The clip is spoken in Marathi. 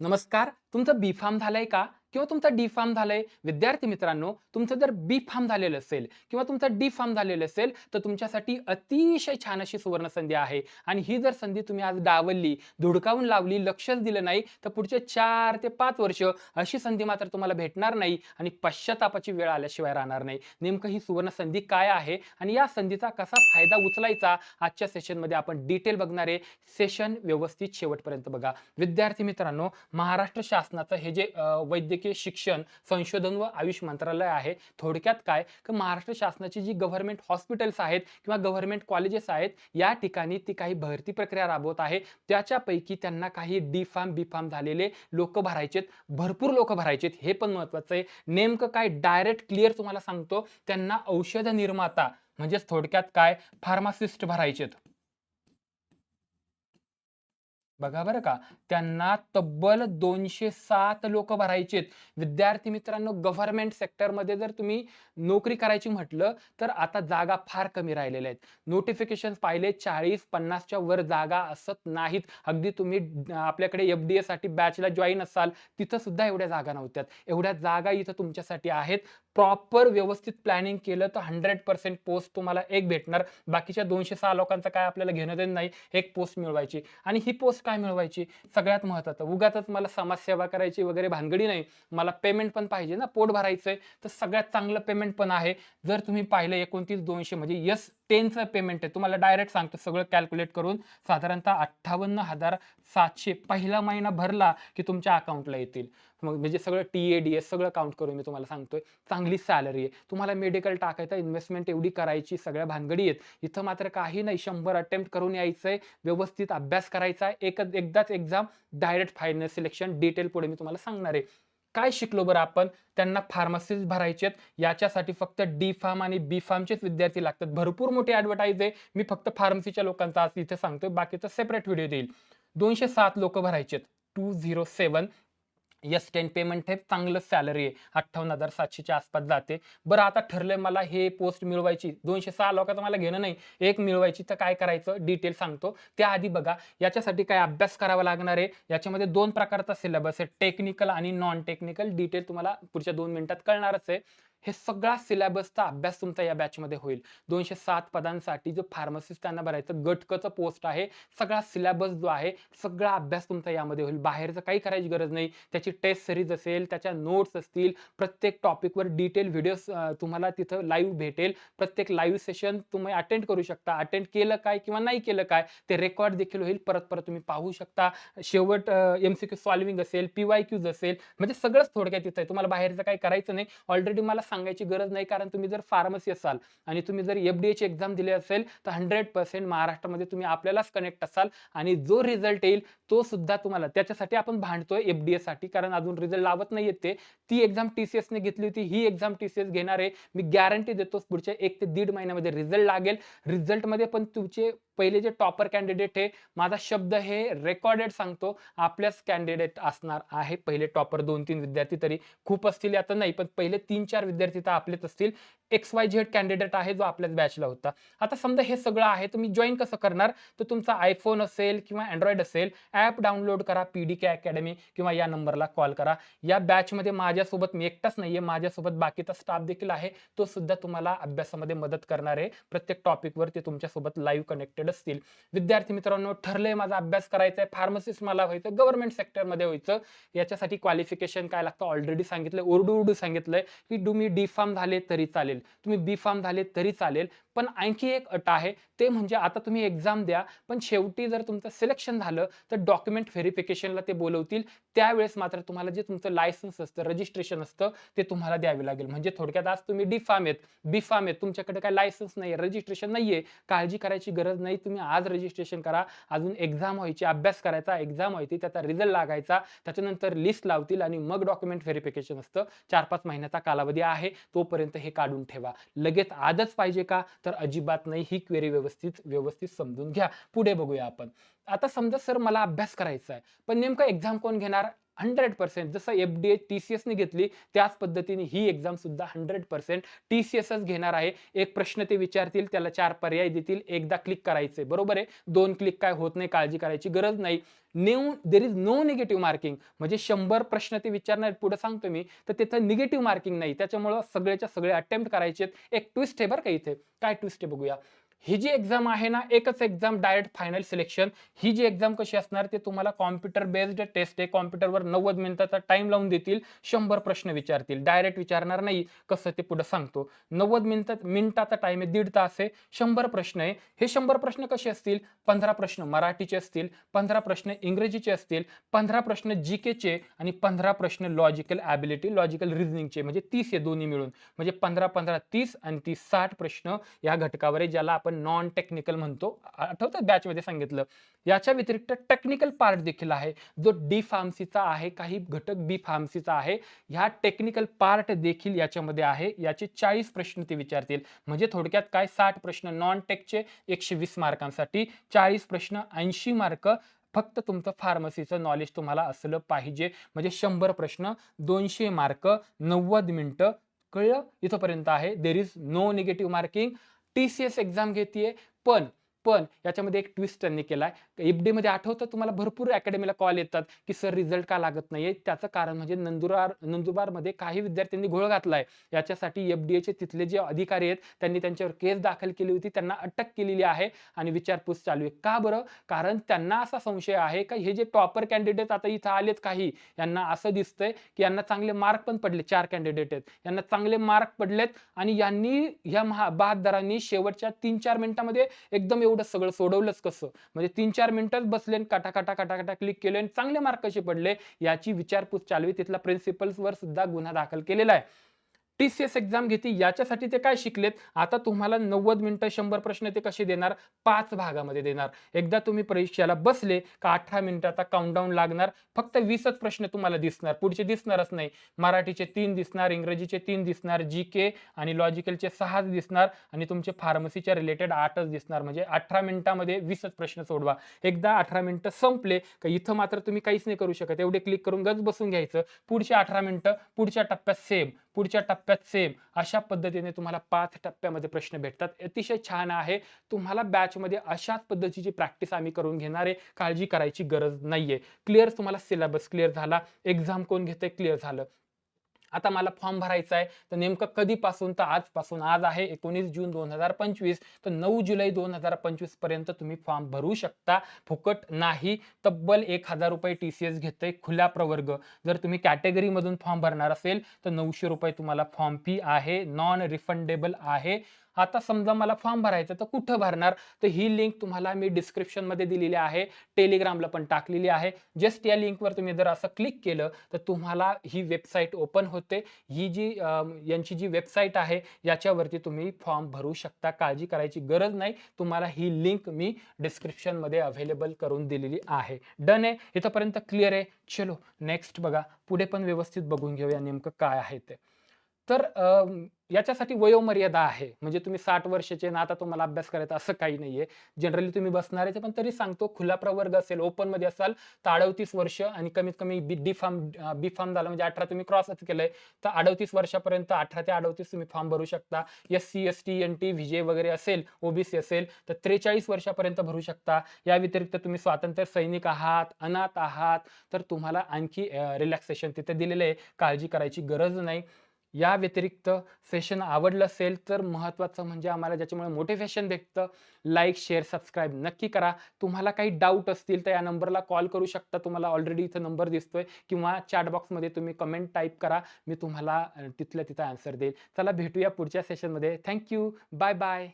नमस्कार तुमचं बी फार्म झालंय का? किंवा तुमचं डी फार्म झालाय विद्यार्थी मित्रांनो तुमचं जर बी फार्म झालेलं असेल किंवा तुमचं डी फार्म झालेलं असेल तर तुमच्यासाठी अतिशय छान अशी सुवर्ण संधी आहे. आणि ही जर संधी तुम्ही आज डावलली धुडकावून लावली लक्षच दिलं नाही तर पुढचे चार ते पाच वर्ष अशी संधी मात्र तुम्हाला भेटणार नाही आणि पश्चातापाची वेळ आल्याशिवाय राहणार नाही. नेमकं ही सुवर्ण संधी काय आहे आणि या संधीचा कसा फायदा उचलायचा आजच्या सेशनमध्ये आपण डिटेल बघणार आहे. सेशन व्यवस्थित शेवटपर्यंत बघा. विद्यार्थी मित्रांनो महाराष्ट्र शासनाचं हे जे वैद्यकीय वैद्यकीय शिक्षण संशोधन व आयुष मंत्रालय आहे. थोडक्यात काय? की महाराष्ट्र शासनाची जी गव्हर्नमेंट हॉस्पिटल्स आहेत किंवा गव्हर्नमेंट कॉलेजेस आहेत या ठिकाणी ती काही भरती प्रक्रिया राबवत आहे. त्याच्यापैकी त्यांना काही डी फार्म बी फार्म झालेले लोक भरायचेत. भरपूर लोक भरायचेत. हे पण महत्वाचं आहे. नेमकं काय डायरेक्ट क्लिअर तुम्हाला सांगतो. त्यांना औषध निर्माता म्हणजेच थोडक्यात काय? फार्मासिस्ट भरायचेत. बघा बरं का त्यांना तब्बल दोनशे सात लोक भरायचेत. विद्यार्थी मित्रांनो गव्हर्नमेंट सेक्टरमध्ये जर तुम्ही नोकरी करायची म्हटलं तर आता जागा फार कमी राहिलेल्या आहेत. नोटिफिकेशन पाहिले चाळीस पन्नासच्या वर जागा असत नाहीत. अगदी तुम्ही आपल्याकडे एफ डी साठी बॅचला जॉईन असाल तिथं सुद्धा एवढ्या जागा नव्हत्यात. एवढ्या जागा इथं तुमच्यासाठी आहेत. प्रॉपर व्यवस्थित प्लॅनिंग केलं तर हंड्रेड पर्सेंट पोस्ट तुम्हाला एक भेटणार. बाकीच्या दोनशे सहा लोकांचं काय आपल्याला घेणं देणं नाही एक पोस्ट मिळवायची. आणि ही पोस्ट काय मिळवायची? सगळ्यात महत्त्वाचं उगातच मला समाजसेवा करायची वगैरे भानगडी नाही. मला पेमेंट पण पाहिजे ना पोट भरायचं आहे तर सगळ्यात चांगलं पेमेंट पण आहे. जर तुम्ही पाहिलं एकोणतीस दोनशे म्हणजे यस टेनचं पेमेंट आहे. तुम्हाला डायरेक्ट सांगतो. सगळं कॅल्क्युलेट करून साधारणतः अठ्ठावन्न हजार सातशे पहिला महिना भरला की तुमच्या अकाउंटला येतील. मग म्हणजे सगळं टी ए डी एस सगळं काउंट करून मी तुम्हाला सांगतोय. चांगली सॅलरी आहे. तुम्हाला मेडिकल टाकायचं इन्व्हेस्टमेंट एवढी करायची सगळ्या भानगडी आहेत. इथं मात्र काही नाही. शंभर अटेम्प्ट करून यायचं आहे व्यवस्थित अभ्यास करायचा आहे. एक एकदाच exam direct final selection detail पुढे मी तुम्हाला सांगणार आहे. काय शिकलो बरं आपण? त्यांना फार्मसीज भरायचे आहेत. याच्यासाठी फक्त डी फार्म आणि बी फार्मचेच विद्यार्थी लागतात. भरपूर मोठी ॲडव्हर्टाईज आहे. मी फक्त फार्मसीच्या लोकांचा आज इथे सांगतोय. बाकीचं सेपरेट व्हिडिओ देईल. दोनशे सात लोक भरायचे आहेत. Two zero seven yes ten payment आहे चांगलं सॅलरी आहे. अठ्ठावन्न हजार सातशेच्या आसपास जाते. बरं आता ठरलंय मला हे पोस्ट मिळवायची. दोनशे सहा लोकांचं मला घेणं नाही. एक मिळवायची तर काय करायचं? डिटेल सांगतो. त्याआधी बघा याच्यासाठी काय अभ्यास करावा लागणार आहे? याच्यामध्ये दोन प्रकारचा सिलेबस आहे. टेक्निकल आणि नॉन टेक्निकल डिटेल तुम्हाला पुढच्या दोन मिनिटात कळणारच आहे. हे सगळा सिलेबसचा अभ्यास तुमचा या बॅचमध्ये होईल. दोनशे सात पदांसाठी जो फार्मसिस्ट त्यांना भरायचं गटकचं पोस्ट आहे सगळा सिलेबस जो आहे सगळा अभ्यास तुमचा यामध्ये होईल. बाहेरचं काही करायची गरज नाही. त्याची टेस्ट सिरीज असेल त्याच्या नोट्स असतील प्रत्येक टॉपिकवर डिटेल व्हिडिओ तुम्हाला तिथं लाईव्ह भेटेल. प्रत्येक लाईव्ह सेशन तुम्ही अटेंड करू शकता. अटेंड केलं काय किंवा नाही केलं काय ते रेकॉर्ड देखील होईल. परत परत तुम्ही पाहू शकता. शेवट एम सी क्यू सॉल्विंग असेल पी वाय क्यूज असेल म्हणजे सगळंच थोडक्यात तिथं आहे. तुम्हाला बाहेरचं काही करायचं नाही. ऑलरेडी मला सांगायची गरज नाही कारण तुम्ही जर फार्मसी असाल आणि तुम्ही जर एफ डी एची एक्झाम दिली असेल तर हंड्रेड पर्सेंट महाराष्ट्रामध्ये तुम्ही आपल्यालाच कनेक्ट असाल आणि जो रिझल्ट येईल तो सुद्धा तुम्हाला त्याच्यासाठी आपण भांडतोय एफ डी साठी कारण अजून रिझल्ट लावत नाही ते. ती एक्झाम टी सी एसने घेतली होती ही एक्झाम टी सी एस घेणार आहे. मी गॅरंटी देतो पुढच्या एक ते दीड महिन्यामध्ये रिझल्ट लागेल. रिझल्टमध्ये पण तुमचे पहिले जे टॉपर कॅन्डिडेट आहे माझा शब्द हे रेकॉर्डेड सांगतो आपल्याच कॅन्डिडेट असणार आहे. पहिले टॉपर दोन तीन विद्यार्थी तरी खूप असतील आता नाही पण पहिले तीन चार विद्यार्थी तर आपलेच असतील. एक्स वाय झेड कॅन्डिडेट आहे जो आपल्याच बॅचला होता. आता समजा हे सगळं आहे तुम्ही जॉईन कसं करणार? तर तुमचा आयफोन असेल किंवा अँड्रॉइड असेल ॲप डाउनलोड करा पी डी के अकॅडमी किंवा या नंबरला कॉल करा. या बॅचमध्ये माझ्यासोबत मी एकटाच नाही आहे माझ्यासोबत बाकीचा स्टाफ देखील आहे तो सुद्धा तुम्हाला अभ्यासामध्ये मदत करणार आहे. प्रत्येक टॉपिकवर ते तुमच्यासोबत लाईव्ह कनेक्टेड असतील. विद्यार्थी मित्रांनो ठरलंय माझा अभ्यास करायचा आहे फार्मसिस्ट मला व्हायचं गव्हर्नमेंट सेक्टरमध्ये व्हायचं. याच्यासाठी क्वालिफिकेशन काय लागतं? ऑलरेडी सांगितलं उर्डू उर्डू सांगितलंय की तुम्ही डी फार्म झाले तरी चालेल. तुम्ही बी फार्म झाले तरी चालेल पण आणखी एक अट आहे ते म्हणजे आता तुम्ही एक्झाम द्या पण शेवटी जर तुमचं सिलेक्शन झालं तर डॉक्युमेंट व्हेरिफिकेशनला ते बोलवतील. त्यावेळेस मात्र तुम्हाला जे तुमचं लायसन्स असतं रजिस्ट्रेशन असतं ते तुम्हाला द्यावे लागेल. म्हणजे थोडक्यात आज तुम्ही डी फार्म आहेत. बी फार्म आहेत. तुमच्याकडे काय लायसन्स नाही रजिस्ट्रेशन नाहीये. काळजी करायची गरज नाही. तुम्ही आज रजिस्ट्रेशन करा. अजून एक्झाम व्हायची अभ्यास करायचा एक्झाम व्हायची त्याचा रिझल्ट लागायचा त्याच्यानंतर लिस्ट लावतील आणि मग डॉक्युमेंट व्हेरिफिकेशन असतं. चार पाच महिन्याचा कालावधी आहे. तोपर्यंत हे काढून ठेवा. लगेच आजच पाहिजे का? तर अजिबात नाही. ही क्वेरी व्यवस्थित व्यवस्थित समजून घ्या. पुढे बघूया आपण. आता समजा सर मला अभ्यास करायचा आहे पण नेमकं एक्झाम कोण घेणार? हंड्रेड पर्सेंट जसं F D A T C एसने घेतली त्याच पद्धतीने ही एक्झाम सुद्धा हंड्रेड पर्सेंट टी सी एसच घेणार आहे. एक प्रश्न ते विचारतील त्याला चार पर्याय देतील एकदा क्लिक करायचे. बरोबर आहे? दोन क्लिक काय होत नाही काळजी करायची गरज नाही. नेऊ there is no negative marking म्हणजे शंभर प्रश्न ते विचारणार पुढे सांगतो मी. तर तिथं निगेटिव्ह मार्किंग नाही. त्याच्यामुळं सगळ्याच्या सगळे अटेम्प्ट करायचे एक ट्विस्ट आहे बरं का इथे. काय ट्विस्ट आहे बघूया. ही जी एक्झाम आहे ना एकच एक्झाम डायरेक्ट फायनल सिलेक्शन ही जी एक्झाम कशी असणार ते तुम्हाला कॉम्प्युटर बेस्ड टेस्ट आहे. कॉम्प्युटरवर नव्वद मिनिटाचा टाइम लावून देतील शंभर प्रश्न विचारतील. डायरेक्ट विचारणार नाही कसं ते पुढे सांगतो. नव्वद मिनिटात मिनिटाचा टाइम आहे दीड तास आहे शंभर प्रश्न आहे. हे शंभर प्रश्न कसे असतील? पंधरा प्रश्न मराठीचे असतील पंधरा प्रश्न इंग्रजीचे असतील पंधरा प्रश्न जी केचे आणि पंधरा प्रश्न लॉजिकल ॲबिलिटी लॉजिकल रिझनिंगचे म्हणजे तीस आहे दोन्ही मिळून. म्हणजे पंधरा पंधरा तीस आणि तीस साठ प्रश्न या घटकावर आहे ज्याला आपण नॉन टेक्निकल म्हणतो. आठवतं बॅचमध्ये सांगितलं? याच्या व्यतिरिक्त टेक्निकल पार्ट देखील आहे. जो डी फार्मसीचा आहे काही घटक बी फार्मसीचा आहे ह्या टेक्निकल पार्ट देखील याच्यामध्ये आहे. याचे चाळीस प्रश्न ते विचारतील. म्हणजे थोडक्यात काय? साठ प्रश्न नॉन टेकचे एकशे वीस मार्कांसाठी. चाळीस प्रश्न ऐंशी मार्क. फक्त तुमचं फार्मसीचं नॉलेज तुम्हाला असलं पाहिजे. म्हणजे शंभर प्रश्न दोनशे मार्क नव्वद मिनिटं. कळलं? इथंपर्यंत आहे. There is no negative marking T C S exam घेते पण पण याच्यामध्ये एक ट्विस्ट त्यांनी केलाय. एफ डी आठवतं तुम्हाला? भरपूर अकॅडमीला कॉल येतात की सर रिझल्ट का लागत नाही त्याचं कारण म्हणजे नंदुरबार नंदुरबारमध्ये काही विद्यार्थ्यांनी घोळ घातलाय. याच्यासाठी एफ डी एचे तिथले जे अधिकारी आहेत त्यांनी त्यांच्यावर केस दाखल केली होती. त्यांना अटक केलेली आहे आणि विचारपूस चालू आहे. का बरं? कारण त्यांना असा संशय आहे का हे जे टॉपर कॅन्डिडेट आता इथं आलेत काही यांना असं दिसतंय की यांना चांगले मार्क पण पडले चार कॅन्डिडेट आहेत. यांना चांगले मार्क पडलेत आणि यांनी ह्या महा बहादरांनी शेवटच्या तीन चार मिनिटांमध्ये एकदम एवढं सगळं सोडवलंच कसं? म्हणजे तीन चार मिनिटच बसले काटा काटा काटा काटा क्लिक केले आणि चांगले मार्क कसे पडले? याची विचारपूस चालवी तिथला प्रिन्सिपल्सवर सुद्धा गुन्हा दाखल केलेला आहे. टी सी एस एक्झाम घेते याच्यासाठी ते काय शिकलेत? आता तुम्हाला नव्वद मिनिटं शंभर प्रश्न ते कसे देणार? पाच भागामध्ये देणार. एकदा तुम्ही परीक्षेला बसले का अठरा मिनिटाचा काउंटडाऊन लागणार? फक्त वीसच प्रश्न तुम्हाला दिसणार. पुढचे दिसणारच नाही. मराठीचे तीन दिसणार इंग्रजीचे तीन दिसणार जी के आणि लॉजिकलचे सहाच दिसणार आणि तुमचे फार्मसीच्या रिलेटेड आठच दिसणार. म्हणजे अठरा मिनिटामध्ये वीसच प्रश्न सोडवा. एकदा अठरा मिनिटं संपले का इथं मात्र तुम्ही काहीच नाही करू शकत. एवढे क्लिक करून गज बसून घ्यायचं. पुढचे अठरा मिनिटं पुढच्या टप्प्यात सेम पुढच्या टप्प्यात सेम अशा पद्धतीने तुम्हाला पाच टप्प्यामध्ये प्रश्न भेटतात. अतिशय छान आहे. तुम्हाला बॅचमध्ये अशाच पद्धतीची प्रॅक्टिस आम्ही करून घेणार आहे. काळजी करायची गरज नाहीये. क्लिअर तुम्हाला सिलेबस क्लिअर झाला. एक्झाम कोण घेते क्लिअर झालं. आता मला फॉर्म भरायचा आहे. तर नेमकं कधीपासून? तर आजपासून. आज आहे एकोणीस जून दोन हजार पंचवीस. तर नऊ जुलै दोन हजार पंचवीसपर्यंत तुम्ही फॉर्म भरू शकता. फुकट नाही. तब्बल एक हजार रुपये टी सी एस घेतोय खुला प्रवर्ग. जर तुम्ही कॅटेगरीमधून फॉर्म भरणार असेल तर नऊशे रुपये तुम्हाला फॉर्म फी आहे. नॉन रिफंडेबल आहे. आता समजा मला फॉर्म भरायचा तर कुठं भरणार? तर ही लिंक तुम्हाला मी डिस्क्रिप्शनमध्ये दिलेली आहे टेलिग्रामला पण टाकलेली आहे. जस्ट या लिंकवर तुम्ही जर असं क्लिक केलं तर तुम्हाला ही वेबसाईट ओपन होते. ही जी यांची जी वेबसाईट आहे याच्यावरती तुम्ही फॉर्म भरू शकता. काळजी करायची गरज नाही. तुम्हाला ही लिंक मी डिस्क्रिप्शनमध्ये अवेलेबल करून दिलेली आहे. डन आहे. इथंपर्यंत क्लिअर आहे. चलो नेक्स्ट बघा. पुढे पण व्यवस्थित बघून घेऊया नेमकं काय आहे ते. तर याच्यासाठी वयोमर्यादा आहे. म्हणजे तुम्ही साठ वर्षाचे ना आता तुम्हाला अभ्यास करायचा असं काही नाहीये. जनरली तुम्ही बसणार आहे पण तरी सांगतो. खुला प्रवर्ग असेल ओपनमध्ये असाल तर अडतीस वर्ष आणि कमीत कमी B D form B form झाला म्हणजे अठरा तुम्ही क्रॉसच केलंय तर अडतीस वर्षापर्यंत अठरा ते अडवतीस तुम्ही फॉर्म भरू शकता. S C S T N T VJ वगैरे असेल ओबीसी असेल तर त्रेचाळीस वर्षापर्यंत भरू शकता. या व्यतिरिक्त तुम्ही स्वातंत्र्य सैनिक आहात अनाथ आहात तर तुम्हाला आणखी रिलॅक्सेशन तिथे दिलेलं आहे. काळजी करायची गरज नाही. या व्यतिरिक्त सेशन आवडलं असेल तर महत्त्वाचं म्हणजे आम्हाला ज्याच्यामुळे मोटिवेशन भेटतं लाईक शेअर सबस्क्राईब नक्की करा. तुम्हाला काही डाऊट असतील तर या नंबरला कॉल करू शकता. तुम्हाला ऑलरेडी इथं नंबर दिसतोय किंवा चॅट बॉक्समध्ये तुम्ही कमेंट टाईप करा. मी तुम्हाला तिथल्या तिथं आन्सर देईल. चला भेटूया पुढच्या सेशनमध्ये थँक्यू बाय बाय